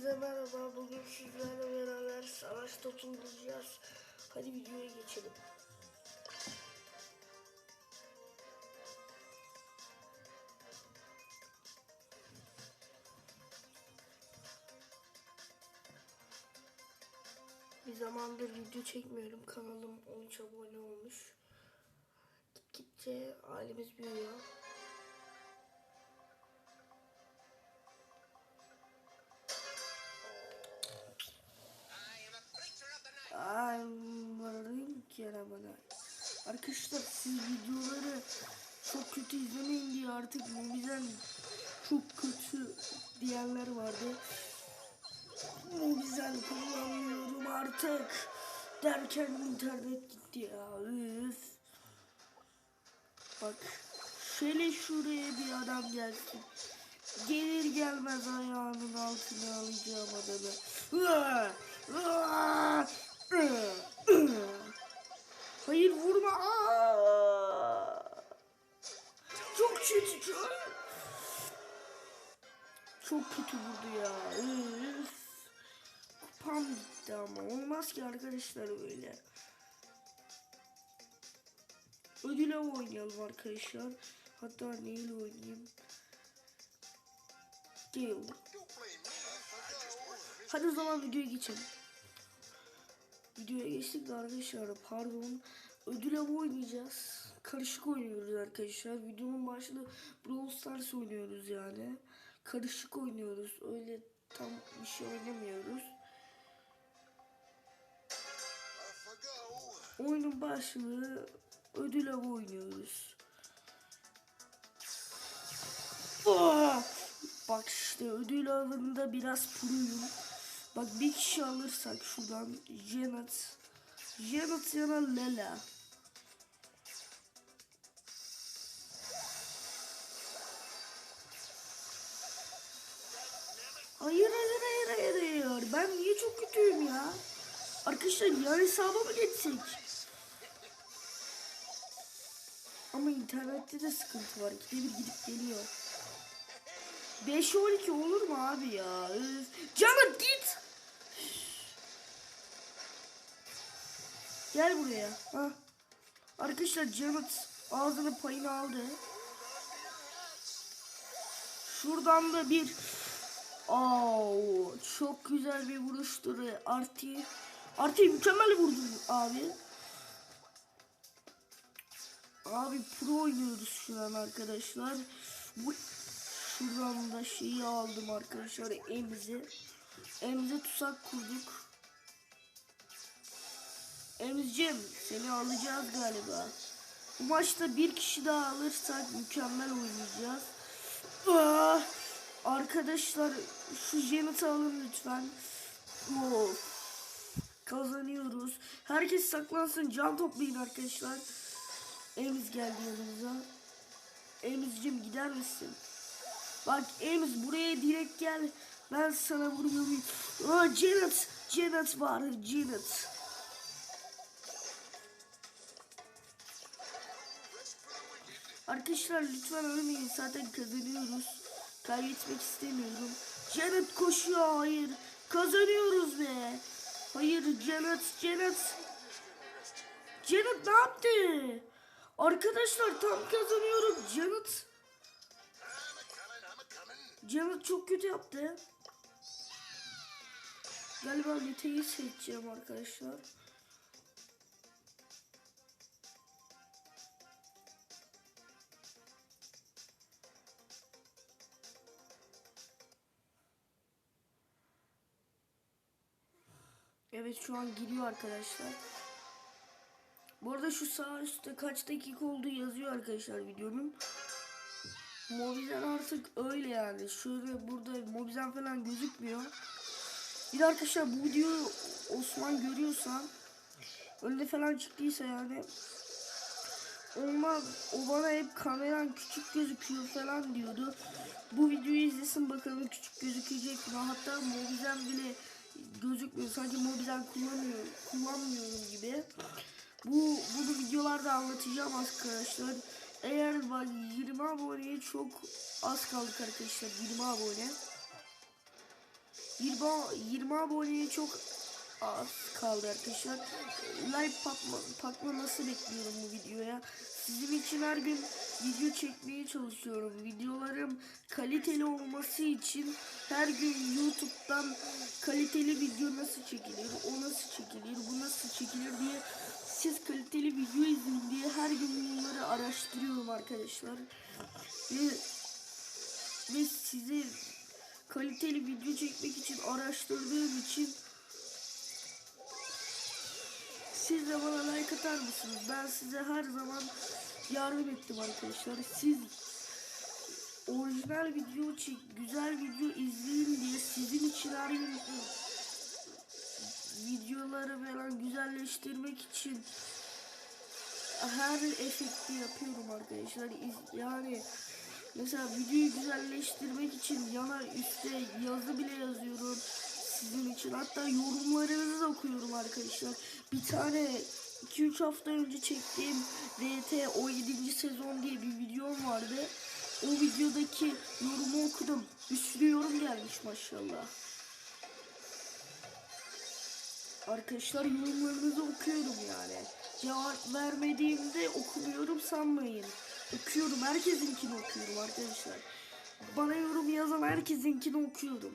Hepinize merhaba. Bugün sizlerle beraber savaş topu oynayacağız. Hadi videoya geçelim. Bir zamandır video çekmiyorum. Kanalım 13 abone olmuş. Gittikçe ailemiz büyüyor. Bana. Arkadaşlar siz videoları çok kötü izlemeyin diye artık Mobizen çok kötü diyenler vardı. Mobizen kullanmıyorum artık derken internet gitti ya. Üf. Bak şöyle şuraya bir adam gelsin. Gelir gelmez ayağının altına alacağım adamı. Hayır vurma. Aa! Çok kötü. Çok, çok kötü vurdu ya. Üf. Kupam gitti ama. Olmaz ki arkadaşlar böyle. Ödüle oynayalım arkadaşlar. Hatta neyle oynayayım? Değil. Hadi o zaman videoya geçelim. Videoya geçtik de arkadaşlar pardon. Ödül avı oynayacağız. Karışık oynuyoruz arkadaşlar. Videonun başında Brawl Stars oynuyoruz yani. Karışık oynuyoruz. Öyle tam bir şey oynamıyoruz. Oyunun başlığı ödül avı oynuyoruz. Ah! Bak işte ödül avında biraz puruyum. Bak bir kişi alırsak şuradan Janet. Janet ya da Lela. Hayır hayır hayır hayır hayır. Ben niye çok kötüyüm ya? Arkadaşlar yan hesaba mı geçsek? Ama internette de sıkıntı var. Bir gidip geliyor. 5 12 olur mu abi ya? Canım git. Gel buraya. Ha. Arkadaşlar Janet ağzının payını aldı. Şuradan da bir Oo, çok güzel bir vuruştur. Artı Artı mükemmel vurdun abi. Abi pro oynuyoruz şu an arkadaşlar. Bu şuradan da şeyi aldım arkadaşlar emizi. Emize tutsak kurduk. Emizcim seni alacağız galiba. Bu maçta bir kişi daha alırsak mükemmel oynayacağız. Ah, arkadaşlar şu Janet'ı alın lütfen. Oh, kazanıyoruz. Herkes saklansın can toplayın arkadaşlar. Emiz geldi yanımıza. Emizcim gider misin? Bak Emiz buraya direkt gel. Ben sana vuruyorum. Aa, Janet. Janet var. Janet. Arkadaşlar lütfen ölmeyin. Zaten kazanıyoruz. Kaybetmek istemiyorum. Janet koşuyor. Hayır. Kazanıyoruz be. Hayır Janet. Janet. Janet ne yaptı? Arkadaşlar tam kazanıyorum. Janet. Janet çok kötü yaptı. Galiba Lite'yi seçeceğim arkadaşlar. Evet şu an giriyor arkadaşlar. Bu arada şu sağ üstte kaç dakika olduğu yazıyor arkadaşlar videonun. Mobizen artık öyle yani. Şöyle burada Mobizen falan gözükmüyor. Bir arkadaşlar bu videoyu Osman görüyorsa önde falan çıktıysa yani olmaz. O bana hep kameran küçük gözüküyor falan diyordu. Bu videoyu izlesin bakalım küçük gözükecek mi? Hatta Mobizen bile gözükmüyor. Sanki Mobizen kullanmıyor, kullanmıyorum gibi. Bu bunu videolarda anlatacağım arkadaşlar. Eğer bak 20 aboneye çok az kaldık arkadaşlar 20 abone. 20, 20 aboneye çok az kaldı arkadaşlar. Like patma, patlaması bekliyorum bu videoya. Sizin için her gün video çekmeye çalışıyorum. Videolarım kaliteli olması için her gün YouTube'dan kaliteli video nasıl çekilir, o nasıl çekilir, bu nasıl çekilir diye siz kaliteli video izleyin diye her gün bunları araştırıyorum arkadaşlar. Ve, ve size kaliteli video çekmek için araştırdığım için siz de bana like atar mısınız? Ben size her zaman yardım ettim arkadaşlar. Siz orijinal video çek, güzel video izleyin diye sizin için her gün videoları falan güzelleştirmek için her efekti yapıyorum arkadaşlar. Yani mesela videoyu güzelleştirmek için yana üstte yazı bile yazıyorum sizin için. Hatta yorumlarınızı okuyorum arkadaşlar. Bir tane 2-3 hafta önce çektiğim RT 17. sezon diye bir videom vardı. O videodaki yorumu okudum. Sürü yorum gelmiş maşallah. Arkadaşlar yorumlarınızı okuyorum yani. Cevap vermediğimde okumuyorum sanmayın. Okuyorum. Herkesinkini okuyorum arkadaşlar. Bana yorum yazan herkesinkini okuyorum.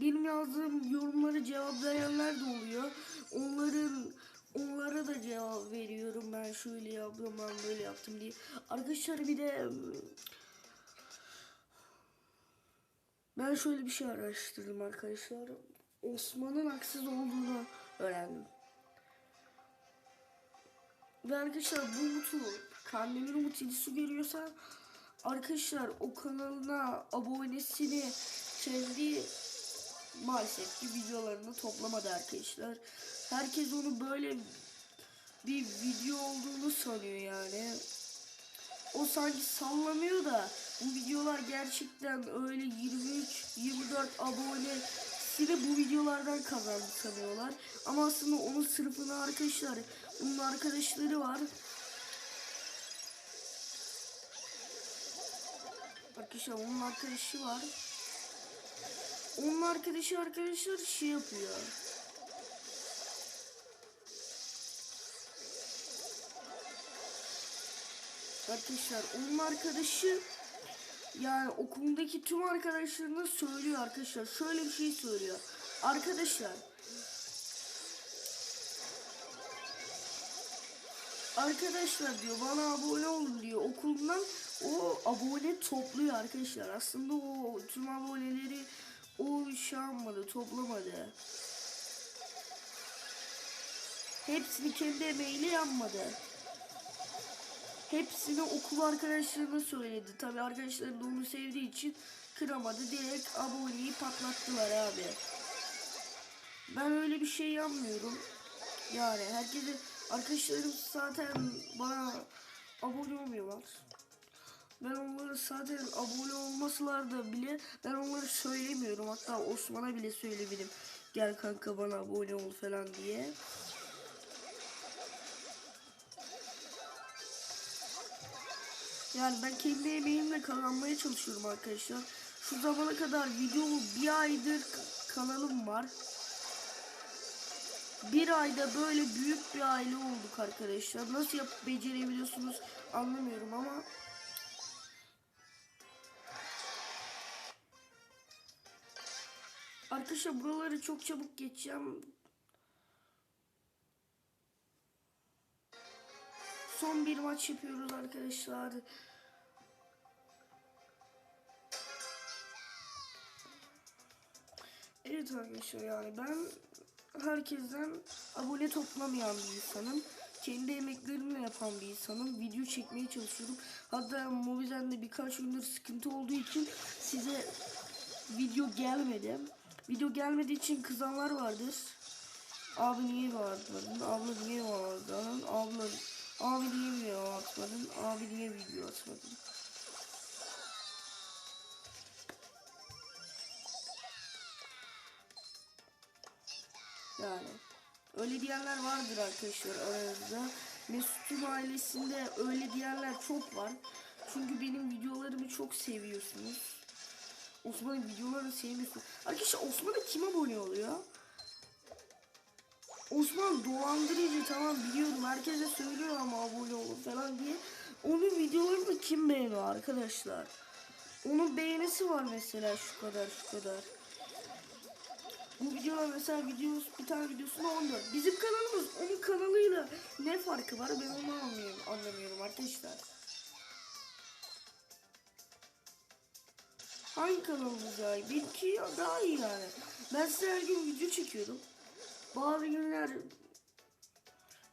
Benim yazdığım yorumları cevaplayanlar da oluyor. Onların onlara da cevap veriyorum. Ben şöyle yaptım, ben böyle yaptım diye. Arkadaşlar bir de ben şöyle bir şey araştırdım arkadaşlar. Osman'ın haksız olduğunu öğrendim. Ve arkadaşlar bu Umut'u Kandemir Umut ilgisi arkadaşlar o kanalına abonesini kendi maalesef ki videolarını toplamadı arkadaşlar. Herkes onu böyle bir video olduğunu sanıyor yani. O sanki sallamıyor da bu videolar gerçekten öyle 23-24 abone de bu videolardan kazandı sanıyorlar. Ama aslında onun sırfına arkadaşlar, onun arkadaşları var. Arkadaşlar onun arkadaşı var. Onun arkadaşı arkadaşlar şey yapıyor. Arkadaşlar onun arkadaşı yani okuldaki tüm arkadaşlarına söylüyor arkadaşlar. Şöyle bir şey söylüyor. Arkadaşlar Arkadaşlar diyor bana abone olun diyor okuldan o abone topluyor arkadaşlar. Aslında o tüm aboneleri o şey yapmadı toplamadı. Hepsini kendi emeğiyle yapmadı. Hepsini okul arkadaşlarına söyledi. Tabi arkadaşları da onu sevdiği için kıramadı. Direkt aboneyi patlattılar abi. Ben öyle bir şey yapmıyorum. Yani herkese arkadaşlarım zaten bana abone olmuyorlar. Ben onları zaten abone olmasalar da bile ben onları söylemiyorum. Hatta Osman'a bile söylemedim. Gel kanka bana abone ol falan diye. Yani ben kendi emeğimle kazanmaya çalışıyorum arkadaşlar. Şu zamana kadar video bir aydır kanalım var. Bir ayda böyle büyük bir aile olduk arkadaşlar. Nasıl yapıp becerebiliyorsunuz anlamıyorum ama. Arkadaşlar buraları çok çabuk geçeceğim. Son bir maç yapıyoruz arkadaşlar. Evet arkadaşlar yani ben herkesten abone toplamayan bir insanım. Kendi emeklerimle yapan bir insanım. Video çekmeye çalışıyorum. Hatta Mobizen'de birkaç gündür sıkıntı olduğu için size video gelmedi. Video gelmediği için kızanlar vardır. Abi niye atmadın? Abla niye atmadın? Abla Abi niye video atmadın? Abi niye video atmadın? Yani öyle diyenler vardır arkadaşlar aranızda. Mesut'un ailesinde öyle diyenler çok var. Çünkü benim videolarımı çok seviyorsunuz. Osman'ın videolarını sevmiyorsun. Arkadaşlar Osman'a kim abone oluyor? Osman dolandırıcı tamam biliyorum herkese söylüyor ama abone olun falan diye. Onun videolarını kim beğeniyor arkadaşlar? Onun beğenisi var mesela şu kadar şu kadar. Bu videolar mesela videosu bir tane videosunda 14. Bizim kanalımız onun kanalıyla ne farkı var ben onu anlamıyorum, anlamıyorum arkadaşlar. Hangi kanalımız daha iyi? Benimki daha iyi yani. Ben size her gün video çekiyorum. Bazı günler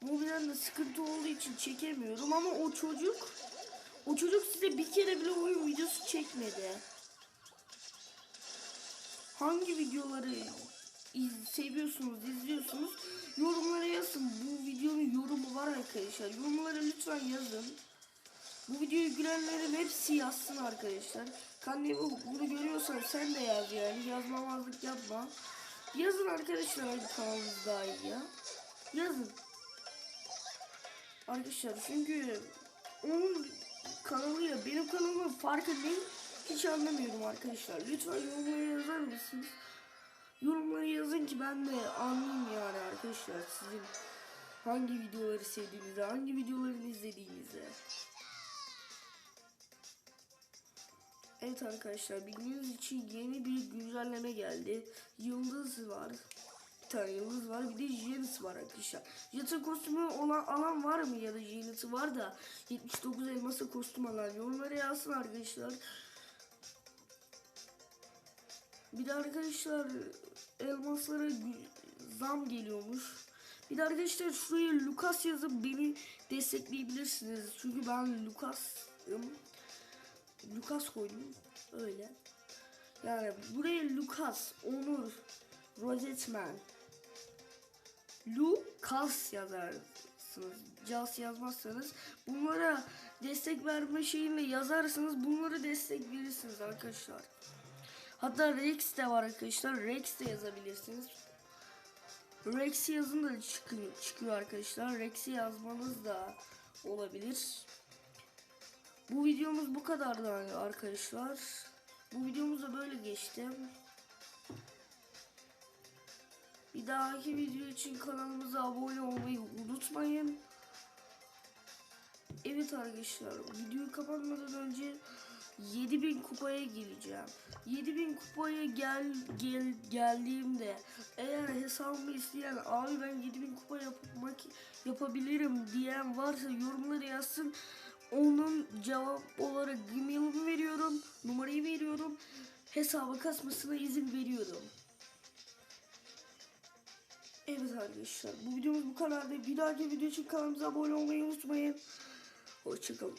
mobilden de sıkıntı olduğu için çekemiyorum ama o çocuk o çocuk size bir kere bile oyun videosu çekmedi. Hangi videoları iz- seviyorsunuz, izliyorsunuz? Yorumlara yazın. Bu videonun yorumu var arkadaşlar. Yorumlara lütfen yazın. Bu videoyu gülenlerin hepsi yazsın arkadaşlar. Bu, bunu görüyorsan sen de yaz yani. Yazmamazlık yapma. Yazın arkadaşlar hangi kanalınız daha iyi ya. Yazın. Arkadaşlar çünkü onun kanalıyla benim kanalımın farkı ne? Hiç anlamıyorum arkadaşlar. Lütfen yorumlara yazar mısınız? Yorumlara yazın ki ben de anlayayım yani arkadaşlar sizin hangi videoları sevdiğinizi, hangi videolarını izlediğinizi. Evet arkadaşlar bildiğiniz için yeni bir güncelleme geldi. Yıldız var. Bir tane yıldız var. Bir de Janus var arkadaşlar. Janus'ın kostümü olan alan var mı ya da Janus'ı var da 79 elması kostüm alan yorumlara yazsın arkadaşlar. Bir de arkadaşlar elmaslara zam geliyormuş. Bir de arkadaşlar şuraya Lucas yazıp beni destekleyebilirsiniz. Çünkü ben Lucas'ım. Lucas koydum. Öyle. Yani buraya Lucas, Onur, Rosetman, Lucas yazarsınız. Cas yazmazsanız bunlara destek verme şeyinle yazarsınız. Bunları destek verirsiniz arkadaşlar. Hatta Rex de var arkadaşlar. Rex de yazabilirsiniz. Rex yazın da çıkıyor, çıkıyor arkadaşlar. Rex'i yazmanız da olabilir. Bu videomuz bu kadardı arkadaşlar. Bu videomuz da böyle geçti. Bir dahaki video için kanalımıza abone olmayı unutmayın. Evet arkadaşlar videoyu kapatmadan önce 7000 kupaya geleceğim. 7000 kupaya gel, gel geldiğimde eğer hesabımı isteyen abi ben 7000 kupa yapmak yapabilirim diyen varsa yorumlara yazsın. Onun cevap olarak e-mail'imi veriyorum, numarayı veriyorum. Hesaba kasmasına izin veriyorum. Evet arkadaşlar bu videomuz bu kadardı. Bir dahaki video için kanalımıza abone olmayı unutmayın. Hoşçakalın.